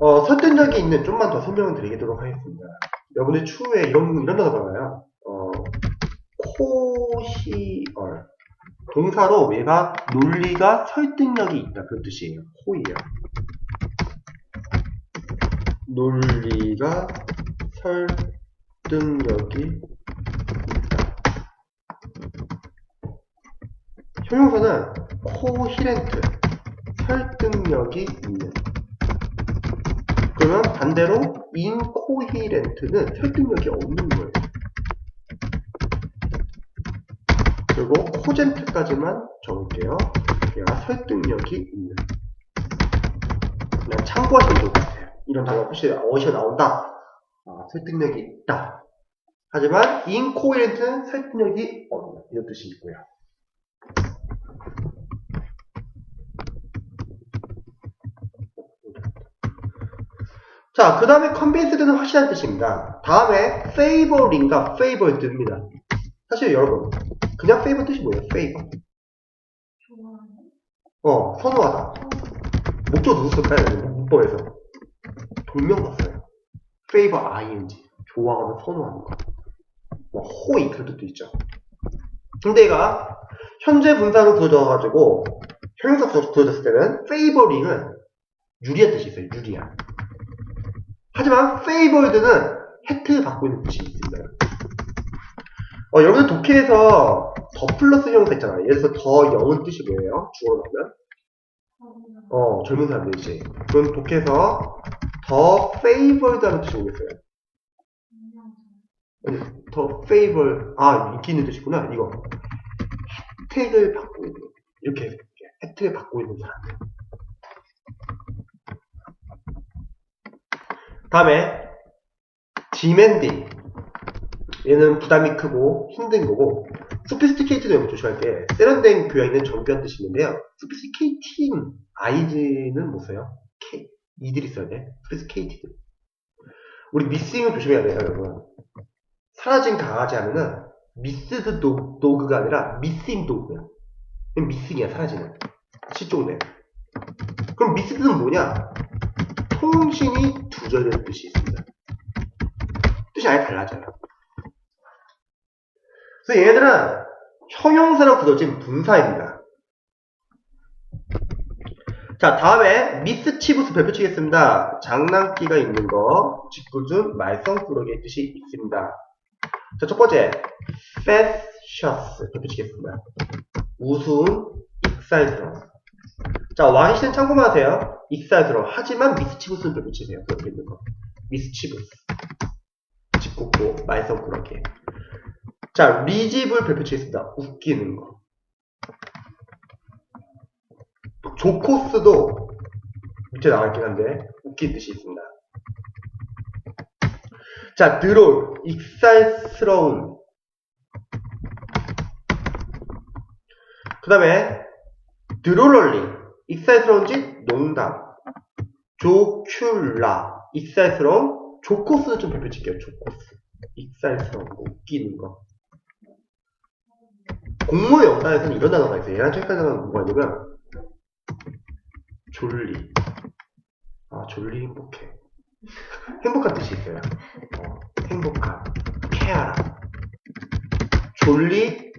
어, 설득력이 있는 좀만 더 설명을 드리도록 하겠습니다. 여러분들 추후에 이런, 이런 단어가 나와요. 어, 코시얼. 동사로 얘가 논리가 설득력이 있다. 그런 뜻이에요. 코이요. 논리가 설득력이 있다. 형용사는 코히렌트. 설득력이 있는. 그러면 반대로 인코히렌트는 설득력이 없는 거예요. 그리고 코젠트까지만 적을게요. 얘가 설득력이 있는. 그냥 참고하시면 좋을 것 같아요. 이런 단어가 혹시 어디서 나온다. 아, 설득력이 있다. 하지만 인코히렌트는 설득력이 없는 이런 뜻이 있고요. 자, 그 다음에 컨빈스드는 확실한 뜻입니다. 다음에 favoring과 favored입니다. 사실 여러분, 그냥 favor 뜻이 뭐예요? favor. 어, 선호하다. 목적 누구 쓸까요? 문법에서. 동명사 써요. favor ing. 좋아하는, 선호하는 거. 뭐, 호의 그런 뜻도 있죠. 근데 얘가 현재 분사로 굳어져가지고 형용사 굳어졌을 때는 favoring은 유리한 뜻이 있어요. 유리한. 하지만 favored는 혜택을 받고 있는 뜻이 있습니다. 어, 여러분 독해에서 더 플러스 형용사 있잖아요. 예를 들어서 더 영은 뜻이 뭐예요? 주어로 나오면? 사람이나 어, 젊은 사람들이지. 그럼 독해에서 더 favored라는 뜻이 오겠어요. 아니, 더 favor, 아, 인기 있는 뜻이구나. 이거. 혜택을 받고 있는. 이렇게 해석할게요. 혜택을 받고 있는 사람들. 다음에, demanding. 얘는 부담이 크고 힘든 거고, sophisticated도 여기 조심할 때, 세련된 교양 있는 정교한 뜻이 있는데요. sophisticating, i는 뭐 써요? K. 이들이 써야 돼. sophisticated. 우리 missing을 조심해야 돼요, 여러분. 사라진 강아지 하면은 미스드 도, 도그가 아니라 도그야. 그냥 미싱이야 사라지는 실종된. 그럼 미스드는 뭐냐? 통신이 두절되는 뜻이 있습니다. 뜻이 아예 달라져요. 그래서 얘네들은 형용사로 굳어진 분사입니다. 자, 다음에 미스치부스 별표치겠습니다. 장난기가 있는 거, 짓궂은 말썽꾸러기의 뜻이 있습니다. 자, 첫 번째, facetious 별표치겠습니다. 우스운, 익살스러운. 자, 와이시는 참고만 하세요. 익살스러운. 하지만 미스치부스는 별표치세요. 그렇게 있는 거. 미스치부스. 짓궂고, 말썽꾸러기. 자, 리집을 별표치겠습니다. 웃기는 거. 조코스도 밑에 나와 있긴 한데 웃긴 뜻이 있습니다. 자, 드롤, 익살스러운. 그 다음에 드롤럴리, 익살스러운 짓, 농담. 조큘라, 익살스러운. 조코스는 좀 별표칠게요, 조코스. 익살스러운 거, 웃기는 거. 공모의 영단에서는 이런 단어가 있어요. 얘랑 헷갈리는 단어가 뭐가 있냐면 졸리. 아, 졸리 행복해. 행복한 뜻이 있어요. 어, 행복한. 쾌활한. 졸리,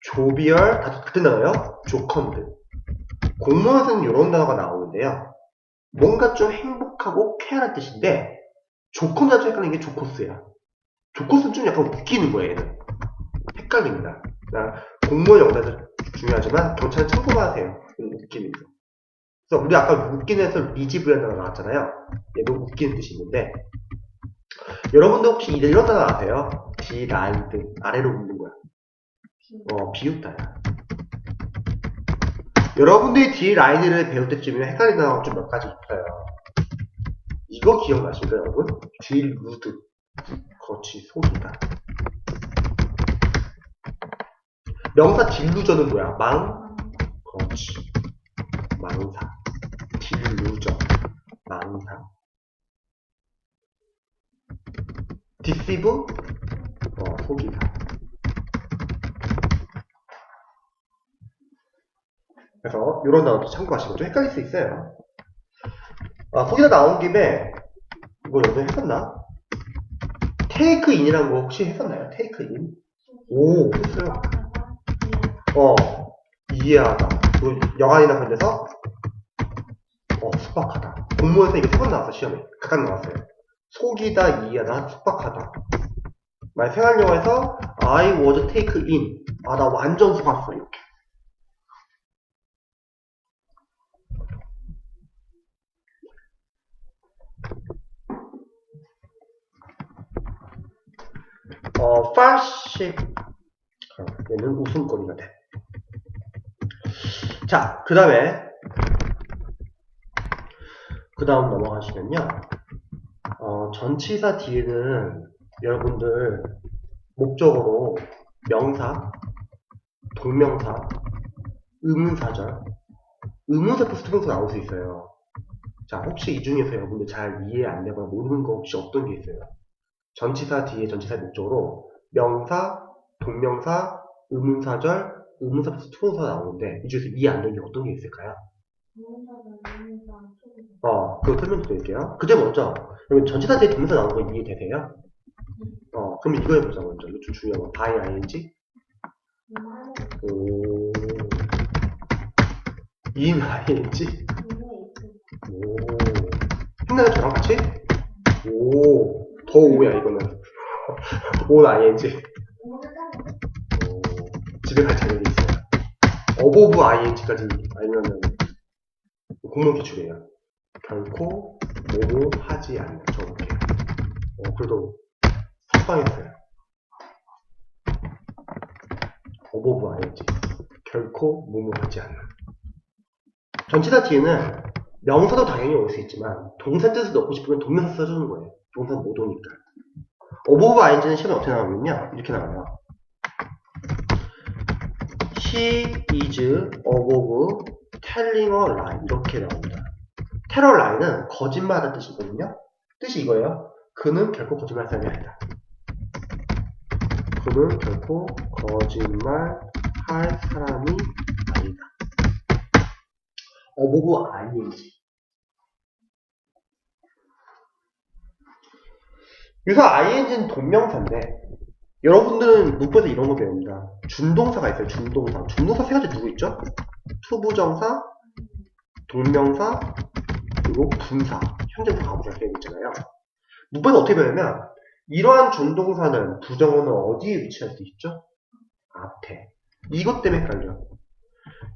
조비얼, 다 같은 단어예요. 조컨드. 공무원에서는 이런 단어가 나오는데요. 뭔가 좀 행복하고 쾌활한 뜻인데, 조컨드랑 좀 헷갈리는 게 조코스야. 조코스는 좀 약간 웃기는 거예요, 얘는. 헷갈립니다. 그러니까 공무원 영단도 중요하지만, 경찰은 참고만 하세요. 웃기는 거. 그래서 우리 아까 웃기는에서 리지브라는 단어 나왔잖아요. 얘도 웃기는 뜻이 있는데 여러분도 혹시 이런 단어 아세요? 디라이드 아래로 웃는 거야. 어 비웃다야. 여러분들이 디라이드를 배울 때쯤이면 헷갈리는 단어가 좀 몇 가지 있어요. 이거 기억나실까요, 여러분? 딜루드. 그렇지, 속이다. 명사 딜루저는 뭐야? 망? 그렇지. 망사. 딜루저. 망사. 디시브? 어, 속이다. 그래서 이런 단어도 참고하시고 좀 헷갈릴 수 있어요. 아, 거기다 나온 김에, 이거 여기 했었나? 테이크 인이라는 거 혹시 했었나요? 테이크 인? 오, 했어요. 어, 이해하다. 그 영화이나 그런 데서, 어, 숙박하다. 공모에서 이게 세 번 나왔어, 시험에. 각각 나왔어요. 속이다, 이해하다, 숙박하다. 만약 생활영화에서, I was take in. 아, 나 완전 속았어, 이렇게. 어. 어, 얘는 웃음거리가 돼. 자, 그 다음에, 그 다음 넘어가시면요. 어, 전치사 뒤에는 여러분들 목적으로 명사, 동명사, 의문사절, 의문사 수동사 나올 수 있어요. 자, 혹시 이 중에서 여러분들 잘 이해 안 되거나 모르는 거 혹시 어떤 게 있어요? 전치사 뒤에 전치사 목적으로 명사, 동명사, 의문사절, 의문사 플러스 투문사 나오는데 이 중에서 이해 안 되는 게 어떤 게 있을까요? 어, 그거 설명 드릴게요. 그제 먼저 그러면 전치사 뒤에 동사 나오는 거 이해되세요? 어, 그럼 이거 해보자 먼저. 이거 좀 중요한 거. by ing. 오. in ing. 오. 했나요 저랑 같이? 오. 더 오야 이거는. on ing. 오. 집에 갈 자격이 있어요. 어보브 ing까지 알면은 공론 기출이에요. 결코 뭐뭐 하지 않는 저렇게. 어, 그래도 석방했어요. 어보브 ing. 결코 뭐뭐 하지 않는. 전치사 뒤에는 명사도 당연히 올 수 있지만 동사 뜻을 넣고 싶으면 동명사 써주는 거예요. 동사 못 오니까. 어보브 ing는 시험에 어떻게 나오면요. 이렇게 나와요. He is above telling a lie. 이렇게 나옵니다. 테러 라인은 거짓말하는 뜻이거든요. 뜻이 이거예요. 그는 결코 거짓말 사람이 아니다. 그는 결코 거짓말 할 사람이 아니다. 어보브 ing. 여기서 ing는 동명사인데 여러분들은 문법에서 이런 거 배웁니다. 준동사가 있어요. 준동사. 준동사 세 가지 누구 있죠? 투부정사, 동명사, 그리고 분사. 가부사 세개 있잖아요. 문법에서 어떻게 배우냐면 이러한 준동사는 부정어는 어디에 위치할 수 있죠? 앞에. 이것 때문에 헷갈려.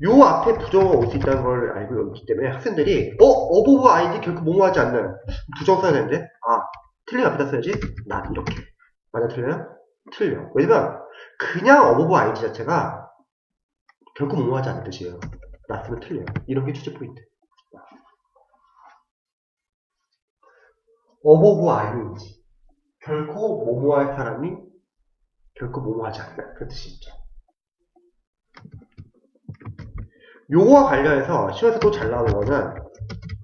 요 앞에 부정어가 올 수 있다는 걸 알고 있기 때문에 학생들이 어? 어보브 아이디 결코 뭐뭐 하지 않는 부정어 써야 되는데 아 틀린 앞에다 써야지. 나 이렇게. 맞아 틀려요? 틀려 왜냐면 그냥 어보브 아이디 자체가 결코 뭐뭐하지 않는 뜻이에요. 나 쓰면 틀려요. 이런 게 주제 포인트. 어보브 아이디 결코 뭐뭐할 사람이 결코 뭐뭐하지 않는 그 뜻이 있죠. 요거와 관련해서 시험에서 또 잘 나오는 거는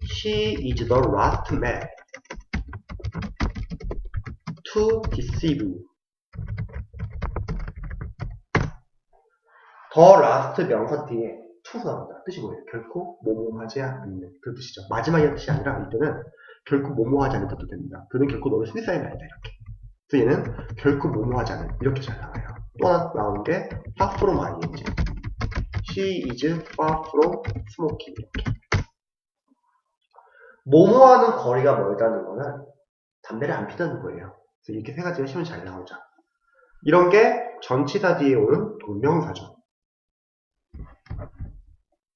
He is the last man to deceive the last 명사 뒤에 to가 나옵니다. 뜻이 뭐예요? 결코 모모하지 않는 그 뜻이죠. 마지막이라는 뜻이 아니라 이때는 결코 모모하지 않는 뜻도 됩니다. 그는 결코 너를 스위사인 아니다 이렇게. 그래서 얘는 결코 모모하지 않는 이렇게 잘 나와요. 또 하나 나오는 게 far from ing. She is far from smoking. 이렇게. 모모하는 거리가 멀다는 거는 담배를 안 피다는 거예요. 이렇게 세 가지가 시험에 잘 나오죠. 이런 게 전치사 뒤에 오는 동명사죠.